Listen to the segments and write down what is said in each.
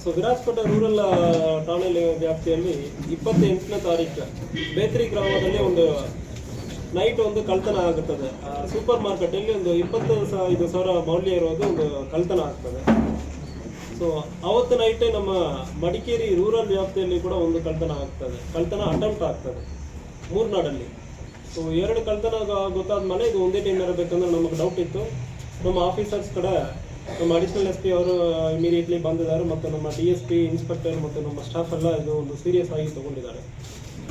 So Virajpet rural ಠಾಣೆ ವ್ಯಾಪ್ತಿಯಲ್ಲಿ ಇಪ್ಪತ್ತೆಂಟನೇ ತಾರೀಕು ಬೇತ್ರಿ ಗ್ರಾಮದಲ್ಲಿ ಒಂದು ನೈಟ್ ಒಂದು ಕಳ್ತನ ಆಗುತ್ತದೆ ಸೂಪರ್ ಮಾರ್ಕೆಟಲ್ಲಿ ಒಂದು ಇಪ್ಪತ್ತು ಐದು ಸಾವಿರ ಮೌಲ್ಯ ಇರೋದು ಒಂದು ಕಳ್ತನ ಆಗ್ತದೆ. ಸೊ ಅವತ್ತು ನೈಟೇ ನಮ್ಮ ಮಡಿಕೇರಿ ರೂರಲ್ ವ್ಯಾಪ್ತಿಯಲ್ಲಿ ಕೂಡ ಒಂದು ಕಳ್ತನ ಆಗ್ತದೆ. ಕಳ್ತನ ಅಟೆಂಪ್ಟ್ ಆಗ್ತದೆ. ಮೂರ್ನಾಡಲ್ಲಿ. ಸೊ ಎರಡು ಕಳ್ತನ ಗೊತ್ತಾದ ಮೇಲೆ ಇದು ಒಂದೇ ಟೈಮ್ ಇರಬೇಕಂದ್ರೆ ನಮಗೆ ಡೌಟ್ ಇತ್ತು. ನಮ್ಮ ಆಫೀಸರ್ಸ್ ಕಡೆ ನಮ್ಮ ಅಡಿಷನಲ್ ಎಸ್ ಪಿ ಅವರು ಇಮಿಡಿಯೇಟ್ಲಿ ಬಂದಿದ್ದಾರೆ ಮತ್ತು ನಮ್ಮ ಡಿ ಎಸ್ ಪಿ ಇನ್ಸ್ಪೆಕ್ಟರ್ ಮತ್ತು ನಮ್ಮ ಸ್ಟಾಫ್ ಎಲ್ಲ ಇದು ಒಂದು ಸೀರಿಯಸ್ ಆಗಿ ತೊಗೊಂಡಿದ್ದಾರೆ.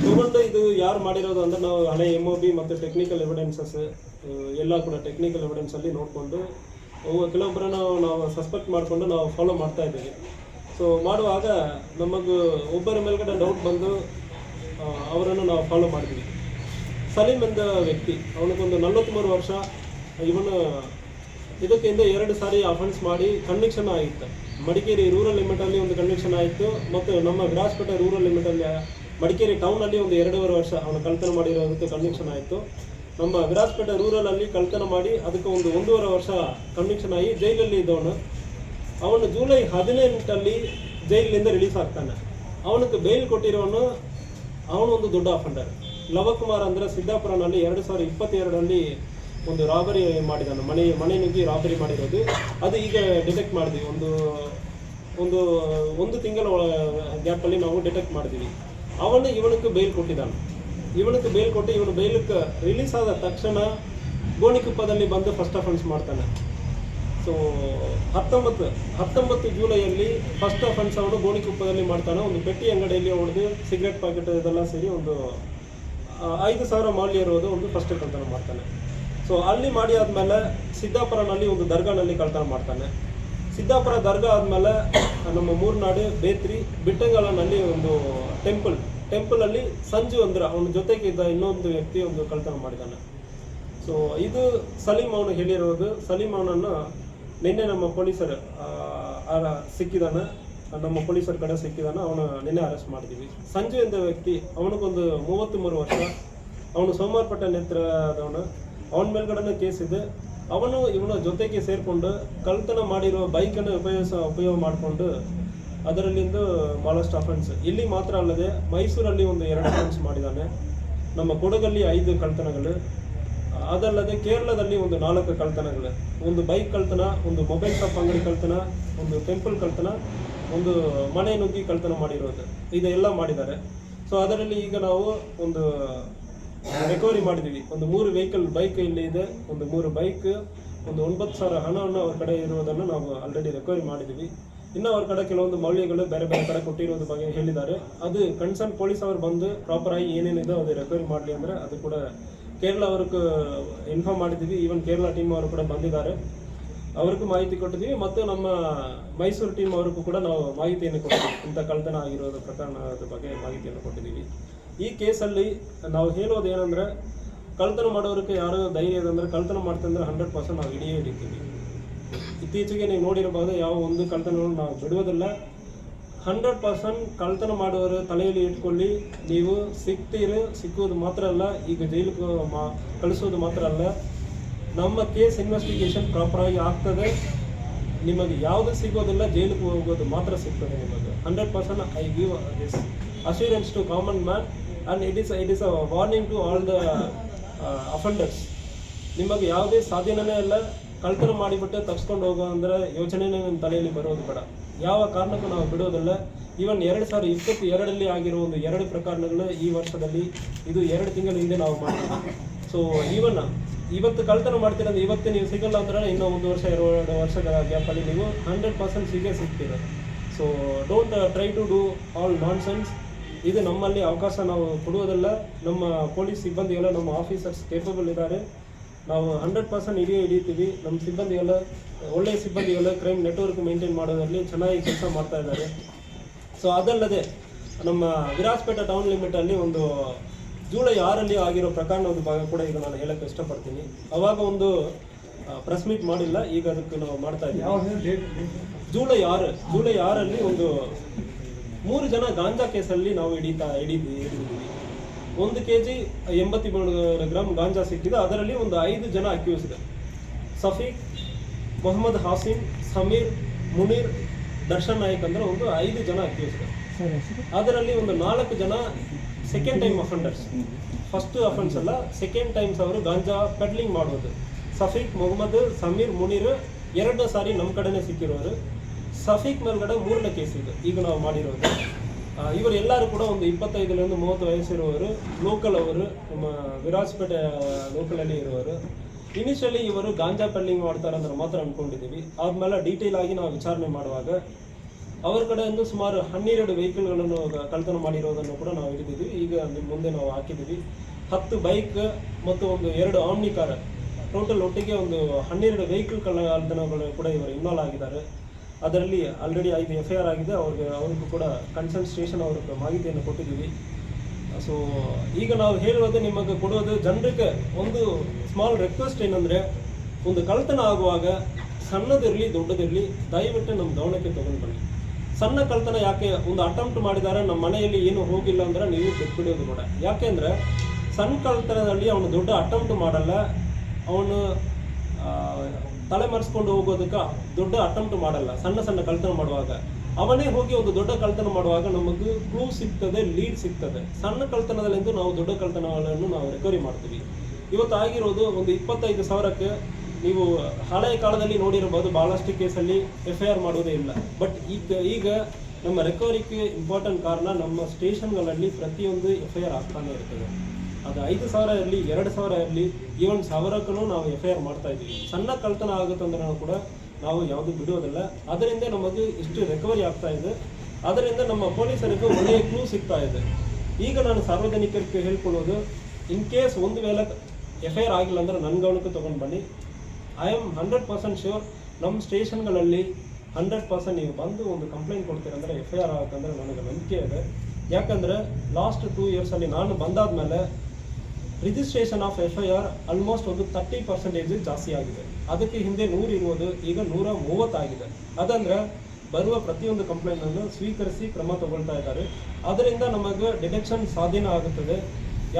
ತೊಗೊಂಡು ಇದು ಯಾರು ಮಾಡಿರೋದು ಅಂದರೆ ನಾವು ಹಳೆ ಎಂ ಒ ಬಿ ಮತ್ತು ಟೆಕ್ನಿಕಲ್ ಎವಿಡೆನ್ಸಸ್ ಎಲ್ಲ ಕೂಡ ಟೆಕ್ನಿಕಲ್ ಎವಿಡೆನ್ಸಲ್ಲಿ ನೋಡಿಕೊಂಡು ಕೆಲವೊಬ್ಬರನ್ನ ನಾವು ಸಸ್ಪೆಕ್ಟ್ ಮಾಡಿಕೊಂಡು ನಾವು ಫಾಲೋ ಮಾಡ್ತಾ ಇದ್ದೀವಿ. ಸೊ ಮಾಡುವಾಗ ನಮಗೆ ಒಬ್ಬರ ಮೇಲ್ಗಡೆ ಡೌಟ್ ಬಂದು ಅವರನ್ನು ನಾವು ಫಾಲೋ ಮಾಡಿದ್ವಿ. ಸಲೀಮ್ ಎಂದ ವ್ಯಕ್ತಿ, ಅವನಿಗೊಂದು ನಲವತ್ತ್ಮೂರು ವರ್ಷ, ಇವನು ಇದಕ್ಕೆ ಹಿಂದೆ ಎರಡು ಸಾರಿ ಅಫೆನ್ಸ್ ಮಾಡಿ ಕನ್ವಿಕ್ಷನ್ ಆಗಿತ್ತು. ಮಡಿಕೇರಿ ರೂರಲ್ ಲಿಮಿಟಲ್ಲಿ ಒಂದು ಕನ್ವಿಕ್ಷನ್ ಆಯಿತು ಮತ್ತು ನಮ್ಮ ವಿರಾಜಪೇಟೆ ರೂರಲ್ ಲಿಮಿಟಲ್ಲಿ ಮಡಿಕೇರಿ ಟೌನಲ್ಲಿ ಒಂದು ಎರಡೂವರೆ ವರ್ಷ ಅವನು ಕಳ್ತನ ಮಾಡಿರೋದಕ್ಕೆ ಕನ್ವಿಕ್ಷನ್ ಆಯಿತು. ನಮ್ಮ ವಿರಾಜಪೇಟೆ ರೂರಲಲ್ಲಿ ಕಳ್ತನ ಮಾಡಿ ಅದಕ್ಕೆ ಒಂದು ಒಂದೂವರೆ ವರ್ಷ ಕನ್ವಿಕ್ಷನ್ ಆಗಿ ಜೈಲಲ್ಲಿ ಇದ್ದವನು. ಅವನು ಜುಲೈ ಹದಿನೆಂಟಲ್ಲಿ ಜೈಲಿನಿಂದ ರಿಲೀಸ್ ಆಗ್ತಾನೆ. ಅವನಿಗೆ ಬೇಲ್ ಕೊಟ್ಟಿರೋನು ಅವನು ಒಂದು ದೊಡ್ಡ ಅಫೆಂಡರ್ ಲವಕುಮಾರ್ ಅಂದ್ರೆ ಸಿದ್ದಾಪುರನಲ್ಲಿ ಎರಡು ಸಾವಿರದ ಇಪ್ಪತ್ತೆರಡರಲ್ಲಿ ಒಂದು ರಾಬರಿ ಮಾಡಿದಾನೆ ಮನೆ ಮನೆ ನುಗ್ಗಿ ರಾಬರಿ ಮಾಡಿರೋದು. ಅದು ಈಗ ಡಿಟೆಕ್ಟ್ ಮಾಡಿದ್ವಿ. ಒಂದು ಒಂದು ಒಂದು ತಿಂಗಳ ಗ್ಯಾಪಲ್ಲಿ ನಾವು ಡಿಟೆಕ್ಟ್ ಮಾಡಿದ್ವಿ. ಅವನು ಇವನಕ್ಕೆ ಬೇಲ್ ಕೊಟ್ಟಿದ್ದಾನೆ. ಇವನಕ್ಕೆ ಬೇಲ್ ಕೊಟ್ಟು ಇವನು ಬೇಲಕ್ಕೆ ರಿಲೀಸ್ ಆದ ತಕ್ಷಣ ಗೋಣಿಕುಪ್ಪದಲ್ಲಿ ಬಂದು ಫಸ್ಟ್ ಅಫೆನ್ಸ್ ಮಾಡ್ತಾನೆ. ಸೊ ಹತ್ತೊಂಬತ್ತು ಹತ್ತೊಂಬತ್ತು ಜೂಲೈಯಲ್ಲಿ ಫಸ್ಟ್ ಅಫೆನ್ಸ್ ಅವನು ಗೋಣಿಕುಪ್ಪದಲ್ಲಿ ಮಾಡ್ತಾನೆ. ಒಂದು ಪೆಟ್ಟಿ ಅಂಗಡಿಯಲ್ಲಿ ಹೊಡೆದು ಸಿಗರೆಟ್ ಪ್ಯಾಕೆಟ್ ಇದೆಲ್ಲ ಸೇರಿ ಒಂದು ಐದು ಸಾವಿರ ಮೌಲ್ಯ ಇರೋದು ಒಂದು ಫಸ್ಟ್ ಕಳ್ತನ ಮಾಡ್ತಾನೆ. ಸೊ ಅಲ್ಲಿ ಮಾಡಿ ಆದಮೇಲೆ ಸಿದ್ದಾಪುರನಲ್ಲಿ ಒಂದು ದರ್ಗಾನಲ್ಲಿ ಕಳ್ತನ ಮಾಡ್ತಾನೆ. ಸಿದ್ದಾಪುರ ದರ್ಗಾ ಆದಮೇಲೆ ನಮ್ಮ ಮೂರ್ನಾಡು ಬೇತ್ರಿ ಬಿಟ್ಟಂಗಲನಲ್ಲಿ ಒಂದು ಟೆಂಪಲ್ ಟೆಂಪಲಲ್ಲಿ ಸಂಜು ಅಂದ್ರೆ ಅವನ ಜೊತೆಗೆ ಇದ್ದ ಇನ್ನೊಂದು ವ್ಯಕ್ತಿ ಒಂದು ಕಳ್ತನ ಮಾಡಿದ್ದಾನೆ ಸೊ ಇದು ಸಲೀಂ ಅವನು ಹೇಳಿರೋದು. ಸಲೀಂ ಅವನನ್ನು ನಿನ್ನೆ ನಮ್ಮ ಪೊಲೀಸರು ಸಿಕ್ಕಿದಾನೆ. ನಮ್ಮ ಪೊಲೀಸರ ಕಡೆ ಸಿಕ್ಕಿದಾನೆ. ಅವನ ನಿನ್ನೆ ಅರೆಸ್ಟ್ ಮಾಡಿದ್ದೀವಿ ಸಂಜು ಎಂದ ವ್ಯಕ್ತಿ, ಅವನಿಗೊಂದು ಮೂವತ್ತ್ ಮೂರು ವರ್ಷ. ಅವನು ಸೋಮವಾರಪೇಟೆ ನೇತ್ರದವನು ಅವನ ಕೇಸ್ ಇದೆ. ಅವನು ಇವನ ಜೊತೆಗೆ ಸೇರಿಕೊಂಡು ಕಳ್ತನ ಮಾಡಿರೋ ಬೈಕನ್ನು ಉಪಯೋಗಿಸ, ಉಪಯೋಗ ಮಾಡಿಕೊಂಡು ಅದರಲ್ಲಿಂದು ಭಾಳಷ್ಟು ಅಫೆನ್ಸ್ ಇಲ್ಲಿ ಮಾತ್ರ ಅಲ್ಲದೆ ಮೈಸೂರಲ್ಲಿ ಒಂದು ಎರಡು ಅಫೆನ್ಸ್ ಮಾಡಿದ್ದಾನೆ. ನಮ್ಮ ಕೊಡಗಲ್ಲಿ ಐದು ಕಳ್ತನಗಳು ಅದಲ್ಲದೆ ಕೇರಳದಲ್ಲಿ ಒಂದು ನಾಲ್ಕು ಕಳ್ತನಗಳು ಒಂದು ಬೈಕ್ ಕಳ್ತನ ಒಂದು ಮೊಬೈಲ್ ಶಾಪ್ ಅಂಗಡಿ ಕಳ್ತನ ಒಂದು ಟೆಂಪಲ್ ಕಳ್ತನ ಒಂದು ಮನೆ ನುಗ್ಗಿ ಕಳ್ತನ ಮಾಡಿರೋದು. ಇದೆಲ್ಲ ಮಾಡಿದ್ದಾರೆ. ಸೊ ಅದರಲ್ಲಿ ಈಗ ನಾವು ಒಂದು ರಿಕವರಿ ಮಾಡಿದ್ದೀವಿ. ಒಂದು ಮೂರು ವೆಹಿಕಲ್ ಬೈಕ್ ಇಲ್ಲಿ ಇದೆ. ಒಂದು ಮೂರು ಬೈಕ್ ಒಂದು ಒಂಬತ್ತು ಸಾವಿರ ಹಣವನ್ನು ಅವ್ರ ಕಡೆ ಇರುವುದನ್ನು ನಾವು ಆಲ್ರೆಡಿ ರೆಕವರಿ ಮಾಡಿದ್ದೀವಿ. ಇನ್ನು ಅವ್ರ ಕಡೆ ಕೆಲವೊಂದು ಮೌಲ್ಯಗಳು ಬೇರೆ ಬೇರೆ ಕಡೆ ಕೊಟ್ಟಿರೋದ್ರ ಬಗ್ಗೆ ಹೇಳಿದ್ದಾರೆ. ಅದು ಕನ್ಸರ್ನ್ ಪೊಲೀಸ್ ಅವರು ಬಂದು ಪ್ರಾಪರ್ ಆಗಿ ಏನೇನಿದೆ ಅದು ರೆಕವರಿ ಮಾಡಲಿ ಅಂದರೆ ಅದು ಕೂಡ ಕೇರಳ ಅವ್ರಿಗೆ ಇನ್ಫಾರ್ಮ್ ಮಾಡಿದ್ದೀವಿ. ಈವನ್ ಕೇರಳ ಟೀಮ್ ಅವರು ಕೂಡ ಬಂದಿದ್ದಾರೆ. ಅವ್ರಿಗೂ ಮಾಹಿತಿ ಕೊಟ್ಟಿದ್ದೀವಿ. ಮತ್ತು ನಮ್ಮ ಮೈಸೂರು ಟೀಮ್ ಅವ್ರಿಗೂ ಕೂಡ ನಾವು ಮಾಹಿತಿಯನ್ನು ಕೊಟ್ಟಿದ್ದೀವಿ. ಇಂಥ ಕಳ್ತನ ಆಗಿರೋದು ಪ್ರಕರಣದ ಬಗ್ಗೆ ಮಾಹಿತಿಯನ್ನು ಕೊಟ್ಟಿದ್ದೀವಿ. ಈ ಕೇಸಲ್ಲಿ ನಾವು ಹೇಳೋದು ಏನಂದ್ರೆ ಕಳ್ತನ ಮಾಡೋರಿಗೆ ಯಾರು ಧೈರ್ಯ ಇದೆ ಅಂದ್ರೆ ಕಳ್ತನ ಮಾಡ್ತಂದ್ರೆ ಹಂಡ್ರೆಡ್ ಪರ್ಸೆಂಟ್ ನಾವು ಹಿಡಿಯೇ ಹಿಡಿತೀವಿ ಇತ್ತೀಚೆಗೆ ನೀವು ನೋಡಿರಬಹುದು ಯಾವ ಒಂದು ಕಳ್ತನವನ್ನು ನಾವು ಬಿಡುವುದಿಲ್ಲ. ಹಂಡ್ರೆಡ್ ಪರ್ಸೆಂಟ್ ಕಳ್ತನ ಮಾಡೋರು ತಲೆಯಲ್ಲಿ ಇಟ್ಕೊಳ್ಳಿ. ನೀವು ಸಿಗ್ತೀರಿ ಸಿಕ್ಕುವುದು ಮಾತ್ರ ಅಲ್ಲ, ಈಗ ಜೈಲಿಗೆ ಮಾ, ಕಳಿಸೋದು ಮಾತ್ರ ಅಲ್ಲ. ನಮ್ಮ ಕೇಸ್ ಇನ್ವೆಸ್ಟಿಗೇಷನ್ ಪ್ರಾಪರಾಗಿ ಆಗ್ತದೆ. ನಿಮಗೆ ಯಾವುದು ಸಿಗೋದಿಲ್ಲ, ಜೈಲಿಗೆ ಹೋಗೋದು ಮಾತ್ರ ಸಿಗ್ತದೆ ನಿಮಗೆ. Hundred percent I give this assurance to common man and it is it is a warning to all the offenders ನಿಮಗೆ ಯಾವುದೇ ಸಾಧ್ಯನೇ ಇಲ್ಲ ಕಳ್ತನ ಮಾಡಿಬಿಟ್ಟು ತಪ್ಸ್ಕೊಂಡು ಹೋಗೋ ಅಂದರೆ ಯೋಚನೆನೇ ನಿಮ್ಮ ತಲೆಯಲ್ಲಿ ಬರೋದು ಬೇಡ. ಯಾವ ಕಾರಣಕ್ಕೂ ನಾವು ಬಿಡೋದಿಲ್ಲ. ಈವನ್ ಎರಡು ಸಾವಿರದ ಇಪ್ಪತ್ತು ಎರಡರಲ್ಲಿ ಆಗಿರೋ ಒಂದು ಎರಡು ಪ್ರಕರಣಗಳು ಈ ವರ್ಷದಲ್ಲಿ. ಇದು ಎರಡು ತಿಂಗಳ ಹಿಂದೆ ನಾವು ಮಾಡ್ತೀವಿ ಸೊ ಈವನ್ ಇವತ್ತು ಕಳ್ತನ ಮಾಡ್ತೀರ ಅಂದ್ರೆ ಇವತ್ತು ನೀವು ಸಿಗಲ್ಲ ಅಂದ್ರೆ ಇನ್ನೂ ಒಂದು ವರ್ಷ, ಎರಡು ವರ್ಷಗಳ ಗ್ಯಾಪಲ್ಲಿ ನೀವು ಹಂಡ್ರೆಡ್ ಪರ್ಸೆಂಟ್ ಸಿಗೇ ಸಿಗ್ತೀರ. So don't try to do all nonsense ಇದು ನಮ್ಮಲ್ಲಿ ಅವಕಾಶ ನಾವು ಕೊಡುವುದಲ್ಲ. ನಮ್ಮ ಪೊಲೀಸ್ ಸಿಬ್ಬಂದಿಗೆಲ್ಲ ನಮ್ಮ ಆಫೀಸರ್ಸ್ ಕೇಪಬಲ್ ಇದ್ದಾರೆ. ನಾವು ಹಂಡ್ರೆಡ್ ಪರ್ಸೆಂಟ್ ಹಿಡಿಯೇ ಹಿಡಿತೀವಿ. ನಮ್ಮ ಸಿಬ್ಬಂದಿಗೆಲ್ಲ ಒಳ್ಳೆಯ ಸಿಬ್ಬಂದಿಗೆಲ್ಲ ಕ್ರೈಮ್ ನೆಟ್ವರ್ಕ್ ಮೇಂಟೈನ್ ಮಾಡೋದರಲ್ಲಿ ಚೆನ್ನಾಗಿ ಕೆಲಸ ಮಾಡ್ತಾ ಇದ್ದಾರೆ. ಸೊ ಅದಲ್ಲದೆ ನಮ್ಮ ವಿರಾಜಪೇಟೆ ಟೌನ್ ಲಿಮಿಟಲ್ಲಿ ಒಂದು ಜೂಲೈ ಆರಲ್ಲಿ ಆಗಿರೋ ಪ್ರಕರಣ ಒಂದು ಭಾಗ ಕೂಡ ಈಗ ನಾನು ಹೇಳಕ್ಕೆ ಇಷ್ಟಪಡ್ತೀನಿ. ಅವಾಗ ಒಂದು ಪ್ರೆಸ್ ಮೀಟ್ ಮಾಡಿಲ್ಲ. ಈಗ ಅದಕ್ಕೆ ನಾವು ಮಾಡ್ತಾ ಇದ್ದೀವಿ. ಜೂಲೈ ಆರು ಜೂಲೈ ಆರಲ್ಲಿ ಒಂದು ಮೂರು ಜನ ಗಾಂಜಾ ಕೇಸಲ್ಲಿ ನಾವು ಹಿಡಿತಾ ಹಿಡಿದ್ವಿ ಹಿಡಿದಿದ್ದೀವಿ. ಒಂದು ಕೆ ಜಿ ಎಂಬತ್ತೇಳು ಗ್ರಾಮ್ ಗಾಂಜಾ ಸಿಕ್ಕಿದೆ. ಅದರಲ್ಲಿ ಒಂದು ಐದು ಜನ ಅಕ್ಯೂಸ್ಡ್ ಸಫೀಕ್ ಮೊಹಮ್ಮದ್ ಹಾಸಿಮ್ ಸಮೀರ್ ಮುನೀರ್ ದರ್ಶನ್ ನಾಯಕ್ ಅಂದ್ರೆ ಒಂದು ಐದು ಜನ ಅಕ್ಯೂಸ್ಡ್ ಅದರಲ್ಲಿ ಒಂದು ನಾಲ್ಕು ಜನ second time offenders first offends ಅಲ್ಲ ಸೆಕೆಂಡ್ ಟೈಮ್ಸ್ ಅವರು ಗಾಂಜಾ ಪೆಡ್ಲಿಂಗ್ ಮಾಡೋದು ಸಫೀಕ್ ಮೊಹಮ್ಮದ್ ಸಮೀರ್ ಮುನೀರ್ ಎರಡು ಸಾರಿ ನಮ್ಮ ಕಡೆನೇ ಸಿಕ್ಕಿರೋರು. ಸಫೀಕ್ ಮೇಲ್ಗಡೆ ಮೂರನೇ ಕೇಸ್ ಇದು. ಈಗ ನಾವು ಮಾಡಿರೋದು. ಇವರು ಎಲ್ಲರೂ ಕೂಡ ಒಂದು ಇಪ್ಪತ್ತೈದರಿಂದ ಮೂವತ್ತು ವಯಸ್ಸಿರುವವರು, ಲೋಕಲ್ ಅವರು, ನಮ್ಮ ವಿರಾಜಪೇಟೆ ಲೋಕಲಲ್ಲಿ ಇರುವವರು. ಇನಿಷಿಯಲಿ ಇವರು ಗಾಂಜಾ ಪೆಲ್ಲಿಂಗ್ ಮಾಡ್ತಾರೆ ಅಂದ್ರೆ ಮಾತ್ರ ಅನ್ಕೊಂಡಿದ್ದೀವಿ. ಆದ್ಮೇಲೆ ಡೀಟೇಲ್ ಆಗಿ ನಾವು ವಿಚಾರಣೆ ಮಾಡುವಾಗ ಅವರ ಕಡೆಯಿಂದ ಸುಮಾರು ಹನ್ನೆರಡು ವೆಹಿಕಲ್ಗಳನ್ನು ಕಳ್ತನ ಮಾಡಿರೋದನ್ನು ಕೂಡ ನಾವು ಹಿಡಿದಿದ್ವಿ ಈಗ ನಿಮ್ಮ ಮುಂದೆ ನಾವು ಹಾಕಿದ್ದೀವಿ. ಹತ್ತು ಬೈಕ್ ಮತ್ತು ಒಂದು ಎರಡು ಆಮ್ನಿ ಕಾರ್ ಟೋಟಲ್ ಒಟ್ಟಿಗೆ ಒಂದು ಹನ್ನೆರಡು ವೆಹಿಕಲ್ ಕಳ್ತನಗಳು ಕೂಡ ಇವರು ಇನ್ವಾಲ್ವ್ ಆಗಿದ್ದಾರೆ. ಅದರಲ್ಲಿ ಆಲ್ರೆಡಿ ಐದು ಎಫ್ ಐ ಆರ್ ಆಗಿದೆ. ಅವ್ರಿಗೆ, ಅವ್ರಿಗೂ ಕೂಡ ಕನ್ಸರ್ನ್ ಸ್ಟೇಷನ್ ಅವ್ರಿಗೆ ಮಾಹಿತಿಯನ್ನು ಕೊಟ್ಟಿದ್ದೀವಿ. ಸೊ ಈಗ ನಾವು ಹೇಳುವುದು ನಿಮಗೆ ಕೊಡೋದು ಜನರಿಗೆ ಒಂದು ಸ್ಮಾಲ್ ರಿಕ್ವೆಸ್ಟ್ ಏನಂದರೆ, ಒಂದು ಕಳ್ತನ ಆಗುವಾಗ ಸಣ್ಣದಿರಲಿ, ದೊಡ್ಡದಿರಲಿ, ದಯವಿಟ್ಟು ನಮ್ಮ ಗಮನಕ್ಕೆ ತಗೊಂಡು ಬನ್ನಿ. ಸಣ್ಣ ಕಳ್ತನ ಯಾಕೆ ಒಂದು ಅಟೆಂಪ್ಟ್ ಮಾಡಿದ್ದಾರೆ, ನಮ್ಮ ಮನೆಯಲ್ಲಿ ಏನು ಹೋಗಿಲ್ಲ ಅಂದ್ರೆ ನೀವು ಬಿಟ್ಬಿಡೋದು ಕೂಡ ಯಾಕೆಂದರೆ ಸಣ್ಣ ಕಳ್ತನದಲ್ಲಿ ಅವನು ದೊಡ್ಡ ಅಟೆಂಪ್ಟ್ ಮಾಡಲ್ಲ. ಅವನು ತಲೆ ಮರೆಸ್ಕೊಂಡು ಹೋಗೋದಕ್ಕೆ ದೊಡ್ಡ ಅಟೆಂಪ್ಟ್ ಮಾಡಲ್ಲ, ಸಣ್ಣ ಸಣ್ಣ ಕಳ್ತನ ಮಾಡುವಾಗ. ಅವನೇ ಹೋಗಿ ಒಂದು ದೊಡ್ಡ ಕಳ್ತನ ಮಾಡುವಾಗ ನಮಗೆ ಕ್ಲೂ ಸಿಗ್ತದೆ ಲೀಡ್ ಸಿಗ್ತದೆ. ಸಣ್ಣ ಕಳ್ತನದಲ್ಲಿಂದು ನಾವು ದೊಡ್ಡ ಕಳ್ತನಗಳನ್ನು ನಾವು ರಿಕವರಿ ಮಾಡ್ತೀವಿ. ಇವತ್ತು ಆಗಿರೋದು ಒಂದು ಇಪ್ಪತ್ತೈದು ಸಾವಿರಕ್ಕೆ ನೀವು ಹಳೆಯ ಕಾಲದಲ್ಲಿ ನೋಡಿರಬಹುದು, ಬಹಳಷ್ಟು ಕೇಸಲ್ಲಿ ಎಫ್ ಐ ಆರ್ ಮಾಡೋದೇ ಇಲ್ಲ. ಬಟ್ ಈಗ ಈಗ ನಮ್ಮ ರಿಕವರಿಗೆ ಇಂಪಾರ್ಟೆಂಟ್ ಕಾರಣ ನಮ್ಮ ಸ್ಟೇಷನ್ಗಳಲ್ಲಿ ಪ್ರತಿಯೊಂದು ಎಫ್ ಐ ಆರ್ ಆಗ್ತಾನೆ ಇರ್ತದೆ. ಅದು ಐದು ಸಾವಿರ ಇರಲಿ, ಎರಡು ಸಾವಿರ ಇರಲಿ ಈವನ್ ಸಾವಿರಕ್ಕೂ ನಾವು ಎಫ್ ಐ ಆರ್ ಮಾಡ್ತಾ ಇದ್ದೀವಿ. ಸಣ್ಣ ಕಳ್ತನ ಆಗುತ್ತಂದ್ರೆ ಕೂಡ ನಾವು ಯಾವುದು ಬಿಡೋದಿಲ್ಲ. ಅದರಿಂದ ನಮಗೆ ಇಷ್ಟು ರಿಕವರಿ ಆಗ್ತಾ ಇದೆ. ಅದರಿಂದ ನಮ್ಮ ಪೊಲೀಸರಿಗೂ ಒಳ್ಳೆಯ ಕ್ಲೂ ಸಿಗ್ತಾ ಇದೆ. ಈಗ ನಾನು ಸಾರ್ವಜನಿಕರಿಗೆ ಹೇಳ್ಕೊಳ್ಳೋದು ಇನ್ ಕೇಸ್ ಒಂದು ವೇಳೆ ಎಫ್ ಐ ಆರ್ ಆಗಿಲ್ಲ ಅಂದ್ರೆ ನನ್ನ ಗಮನಕ್ಕೆ ತೊಗೊಂಡು ಬನ್ನಿ. I am hundred percent sure ನಮ್ಮ ಸ್ಟೇಷನ್ಗಳಲ್ಲಿ ಹಂಡ್ರೆಡ್ ಪರ್ಸೆಂಟ್ ನೀವು ಬಂದು ಒಂದು ಕಂಪ್ಲೇಂಟ್ ಕೊಡ್ತೀರಂದ್ರೆ ಎಫ್ ಐ ಆರ್ ಆಗುತ್ತಂದ್ರೆ ನನಗೆ ನಂಬಿಕೆ ಇದೆ. ಯಾಕಂದರೆ ಲಾಸ್ಟ್ ಟೂ ಇಯರ್ಸಲ್ಲಿ ನಾನು ಬಂದಾದ್ಮೇಲೆ registration of F I R almost ಒಂದು ತರ್ಟಿ ಪರ್ಸೆಂಟೇಜ್ ಜಾಸ್ತಿ ಆಗಿದೆ. ಅದಕ್ಕೆ ಹಿಂದೆ ನೂರು ಇರುವುದು ಈಗ ನೂರ ಮೂವತ್ತಾಗಿದೆ ಅದಂದ್ರೆ ಬರುವ ಪ್ರತಿಯೊಂದು ಕಂಪ್ಲೇಂಟ್ ಅನ್ನು ಸ್ವೀಕರಿಸಿ ಕ್ರಮ ತಗೊಳ್ತಾ ಇದ್ದಾರೆ. ಅದರಿಂದ ನಮಗೆ ಡಿಟೆಕ್ಷನ್ ಸ್ವಾಧೀನ ಆಗುತ್ತದೆ.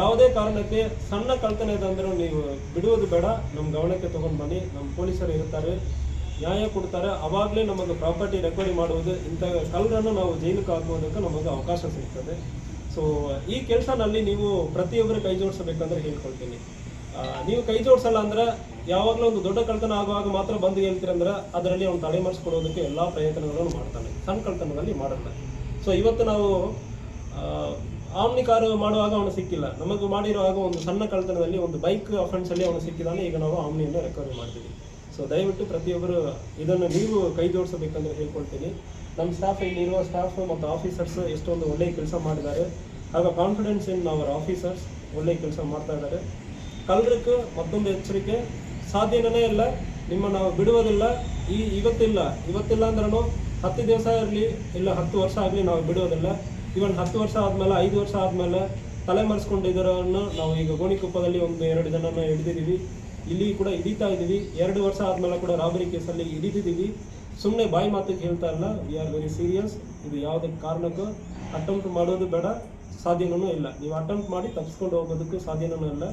ಯಾವುದೇ ಕಾರಣಕ್ಕೆ ಸಣ್ಣ ಕಳ್ತನ ಇದೆ ನೀವು ಬಿಡುವುದು ಬೇಡ. ನಮ್ಮ ಗಮನಕ್ಕೆ ತಗೊಂಡು ಬನ್ನಿ. ನಮ್ಮ ಪೊಲೀಸರು ಇರ್ತಾರೆ. ನ್ಯಾಯ ಕೊಡ್ತಾರೆ. ಅವಾಗಲೇ ನಮಗೆ ಪ್ರಾಪರ್ಟಿ ರೆಕವರಿ ಮಾಡುವುದು. ಇಂಥ ಕಳ್ಳರನ್ನು ನಾವು ಜೈಲಿಗೆ ಹಾಕುವುದಕ್ಕೆ ನಮಗೆ ಅವಕಾಶ ಸಿಗ್ತದೆ. ಸೊ ಈ ಕೆಲಸನಲ್ಲಿ ನೀವು ಪ್ರತಿಯೊಬ್ಬರು ಕೈ ಜೋಡಿಸಬೇಕಂದ್ರೆ ಹೇಳ್ಕೊಳ್ತೀನಿ. ನೀವು ಕೈ ಜೋಡಿಸಲ್ಲ ಅಂದ್ರೆ ಯಾವಾಗಲೂ ಒಂದು ದೊಡ್ಡ ಕಳ್ತನ ಆಗುವಾಗ ಮಾತ್ರ ಬಂದು ಹೇಳ್ತೀರಂದ್ರೆ ಅದರಲ್ಲಿ ಅವ್ನು ತಡೆ ಮಾಡಿಸ್ಕೊಡೋದಕ್ಕೆ ಎಲ್ಲ ಪ್ರಯತ್ನಗಳನ್ನು ಮಾಡ್ತಾನೆ. ಸಣ್ಣ ಕಳ್ತನದಲ್ಲಿ ಮಾಡಲ್ಲ. ಸೊ ಇವತ್ತು ನಾವು ಆಮ್ನಿ ಕಾರು ಮಾಡುವಾಗ ಅವನು ಸಿಕ್ಕಿಲ್ಲ. ನಮಗೆ ಮಾಡಿರುವಾಗ ಒಂದು ಸಣ್ಣ ಕಳ್ತನದಲ್ಲಿ ಒಂದು ಬೈಕ್ ಅಫೆನ್ಸ್ ಅಲ್ಲಿ ಅವನು ಸಿಕ್ಕಿದಾನೆ. ಈಗ ನಾವು ಆಮ್ನಿಯನ್ನು ರೆಕವರಿ ಮಾಡ್ತೀವಿ. ಸೊ ದಯವಿಟ್ಟು ಪ್ರತಿಯೊಬ್ಬರು ಇದನ್ನು ನೀವು ಕೈ ಜೋಡಿಸಬೇಕಂದ್ರೆ ಹೇಳ್ಕೊಳ್ತೀನಿ. ನಮ್ಮ ಸ್ಟಾಫ್ ಇಲ್ಲಿರುವ ಸ್ಟಾಫ್ ಮತ್ತು ಆಫೀಸರ್ಸ್ ಎಷ್ಟೊಂದು ಒಳ್ಳೆಯ ಕೆಲಸ ಮಾಡಿದ್ದಾರೆ. ಆಗ ಕಾನ್ಫಿಡೆನ್ಸ್ ಇನ್ ಅವರ್ ಆಫೀಸರ್ಸ್ ಒಳ್ಳೆಯ ಕೆಲಸ ಮಾಡ್ತಾ ಇದ್ದಾರೆ. ಕಳ್ಳರಕ್ಕೆ ಮತ್ತೊಂದು ಎಚ್ಚರಿಕೆ, ಸಾಧ್ಯನೇ ಇಲ್ಲ, ನಿಮ್ಮ ನಾವು ಬಿಡುವುದಿಲ್ಲ, ಈ ಇವತ್ತಿಲ್ಲ. ಇವತ್ತಿಲ್ಲ ಅಂದ್ರೂ ಹತ್ತು ದಿವಸ ಇರಲಿ, ಇಲ್ಲ ಹತ್ತು ವರ್ಷ ಆಗಲಿ ನಾವು ಬಿಡೋದಿಲ್ಲ ಇವನ್ ಹತ್ತು ವರ್ಷ ಆದಮೇಲೆ, ಐದು ವರ್ಷ ಆದಮೇಲೆ ತಲೆಮರೆಸ್ಕೊಂಡಿದ್ದರನ್ನು ನಾವು ಈಗ ಗೋಣಿಕೊಪ್ಪದಲ್ಲಿ ಒಂದು ಎರಡು ಜನನ ಹಿಡಿದಿದ್ದೀವಿ. ಇಲ್ಲಿ ಕೂಡ ಹಿಡಿತಾ ಇದ್ದೀವಿ. ಎರಡು ವರ್ಷ ಆದಮೇಲೆ ಕೂಡ ರಾಬರಿ ಕೇಸಲ್ಲಿ ಹಿಡಿದಿದ್ದೀವಿ. ಸುಮ್ಮನೆ ಬಾಯಿ ಮಾತಿಗೆ ಹೇಳ್ತಾ ಇಲ್ಲ. ವಿ ಆರ್ ವೆರಿ ಸೀರಿಯಸ್ ಇದು ಯಾವುದೇ ಕಾರಣಕ್ಕೂ ಅಟೆಂಪ್ಟ್ ಮಾಡೋದು ಬೇಡ, ಸಾಧ್ಯನೂ ಇಲ್ಲ. ನೀವು ಅಟೆಂಪ್ಟ್ ಮಾಡಿ ತಪ್ಪಿಸ್ಕೊಂಡು ಹೋಗೋದಕ್ಕೂ ಸಾಧ್ಯನೂ ಇಲ್ಲ.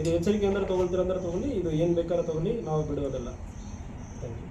ಇದು ಎಚ್ಚರಿಕೆ ಅಂದ್ರೆ ತೊಗೊಳ್ತೀರಂದ್ರೆ ತೊಗೊಳ್ಳಿ, ಇದು ಏನು ಬೇಕಾದ್ರೆ ತೊಗೊಳ್ಳಿ, ನಾವು ಬಿಡೋದಿಲ್ಲ ಥ್ಯಾಂಕ್ ಯು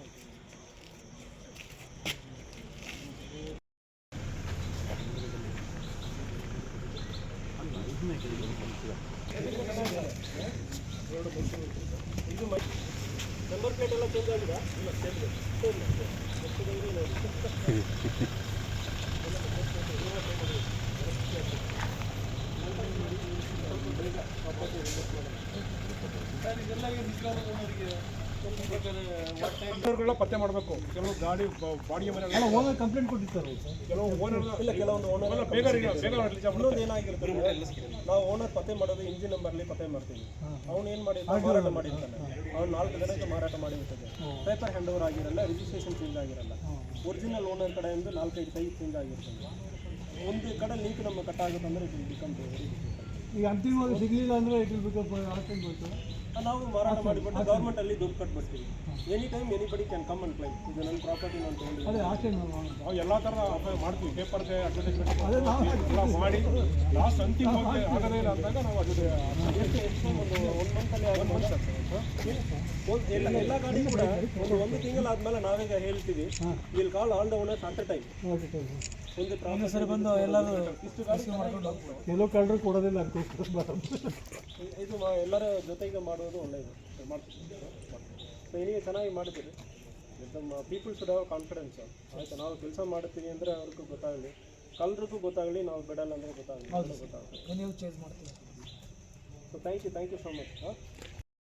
ಇದು ಮೈ ನಂಬರ್ ಪ್ಲೇಟ್ ಎಲ್ಲ ಚೇಂಜ್ ಆಗಿದೆ ಇಲ್ಲ ಸೇಮ್ ಇದೆ. ಸೇಮ್ ಇದೆ. ವರ್ಷದಲ್ಲಿ ನೋಡಿ. ಓನರ್ಗಳನ್ನ ಪತ್ತೆ ಮಾಡಬೇಕು. ಕೆಲವು ಗಾಡಿ ಬಾಡಿ ಬಾಡಿಗೆ ಮನೆ ಓನರ್ ಕಂಪ್ಲೇಂಟ್ ಕೊಟ್ಟಿರ್ತಾರೆ ಕೆಲವು ಓನರ್ ಇಲ್ಲ ಕೆಲವೊಂದು ಓನರ್ ಬೇಗ ಬೇಗ. ಇನ್ನೊಂದು ಏನಾಗಿರುತ್ತೆ ನಾವು ಓನರ್ ಪತ್ತೆ ಮಾಡೋದು ಇಂಜಿನ್ ನಂಬರ್ಲಿ ಪತ್ತೆ ಮಾಡ್ತೀವಿ. ಅವ್ನು ಏನು ಮಾಡಿರ್ತಾನೆ? ಮಾರಾಟ ಮಾಡಿರ್ತಾನೆ. ಅವ್ನು ನಾಲ್ಕು ಜನಕ್ಕೆ ಮಾರಾಟ ಮಾಡಿರ್ತದೆ. ಪೇಪರ್ ಹ್ಯಾಂಡ್ ಓವರ್ ಆಗಿರಲ್ಲ ರಿಜಿಸ್ಟ್ರೇಷನ್ ಚೇಂಜ್ ಆಗಿರಲ್ಲ. ಒರಿಜಿನಲ್ ಓನರ್ ಕಡೆಯಿಂದ ನಾಲ್ಕೈದು ಕೈ ಚೇಂಜ್ ಆಗಿರ್ತದೆ. ಒಂದು ಕಡೆ ಲಿಂಕ್ ನಮ್ಮ ಕಟ್ ಆಗುತ್ತೆ ಅಂದರೆ ಇಟ್ ವಿಲ್ ಬಿಕಮ್ ವೆರಿ ಈಗ ಅಂತಿಮವಾಗಿ ಸಿಗಲಿಲ್ಲ ಅಂದರೆ ಇಟ್ ವಿಲ್ ಬಿಕಮ್ ಬೇಕು ನಾವು ಮಾರಾಟ ಮಾಡಿಬಿಟ್ಟು ಗೌರ್ಮೆಂಟ್ ಅಲ್ಲಿ ದುಡ್ಡು ಕಟ್ಬಿಡ್ತೀವಿ any time anybody can come and claim ಇದು ನನ್ನ ಪ್ರಾಪರ್ಟಿ ನಾನು ತೊಗೊಂಡಿದ್ದೀನಿ ನಾವು ಎಲ್ಲ ಥರ ಮಾಡ್ತೀವಿ ಪೇಪರ್ಗೆ ಅಡ್ವರ್ಟೈಸ್ಮೆಂಟ್ ಮಾಡಿ ಲಾಸ್ಟ್ ಅಂತಿಮವಾಗಿ ಆಗದೇ ಇಲ್ಲ ಅಂದಾಗ ನಾವು ಅದು ಒಂದು ಒಂದು ಮಂತಲ್ಲಿ ಒನ್ ಮಂತ್ ಒಂದು ಎಲ್ಲ ಎಲ್ಲ ಗಾಡಿ ಕೂಡ ಒಂದು ಒಂದು ತಿಂಗಳಾದ್ಮೇಲೆ ನಾವೀಗ ಹೇಳ್ತೀವಿ will call all the owners at time okay ಒಂದು ಸರಿ ಬಂದು ಎಲ್ಲರೂ ಇಷ್ಟು ಕೆಲವು ಕಳ್ಳರು ಕೊಡೋದಿಲ್ಲ ಇದು ಎಲ್ಲರ ಜೊತೆಗೆ ಮಾಡೋದು ಒಳ್ಳೆಯದು ಮಾಡ್ತೀವಿ. ಸೊ ಏನಿಗೆ ಚೆನ್ನಾಗಿ ಮಾಡ್ತೀರಿ ನಮ್ಮ ಪೀಪಲ್ ಶುಡ್ ಹ್ಯಾವ್ ಕಾನ್ಫಿಡೆನ್ಸ್ ಆಯಿತು ನಾವು ಕೆಲಸ ಮಾಡ್ತೀವಿ ಅಂದರೆ ಅವ್ರಿಗೂ ಗೊತ್ತಾಗಲಿ. ಕಲ್ರಿಗೂ ಗೊತ್ತಾಗಲಿ ನಾವು ಬಿಡಲ್ಲ ಅಂದರೆ ಗೊತ್ತಾಗಲಿ ಗೊತ್ತಾಗಲಿ ನೀವು ಚೇಂಜ್ ಮಾಡ್ತೀವಿ so thank you thank you so much ಹಾಂ